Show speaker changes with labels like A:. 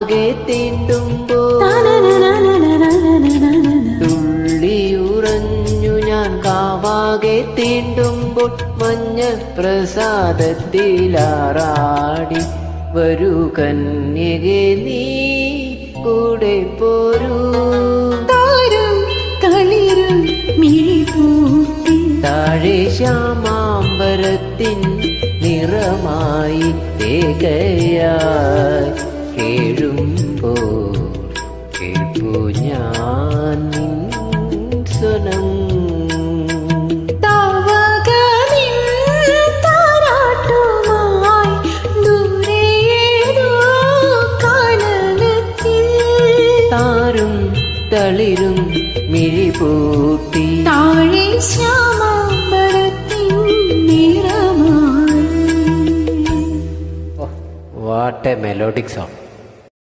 A: ആകെ തുള്ളിയുറഞ്ഞു ഞാൻ കാവാകെ തീണ്ടുമ്പോൾ മഞ്ഞ പ്രസാദത്തിലാറാടി. വരൂ കന്യകെ നീ കൂടെ പോരൂ. താഴെ ശ്യാമാംബരത്തിൻ നിറമായി തേകയായി കേഴുമ്പോൾ കേൾപ്പു ഞാൻ സ്വനം തളിരും മിഴിപൂട്ടി
B: താഴെ
A: വാട്ട് എ മെലോഡിക് സോങ്.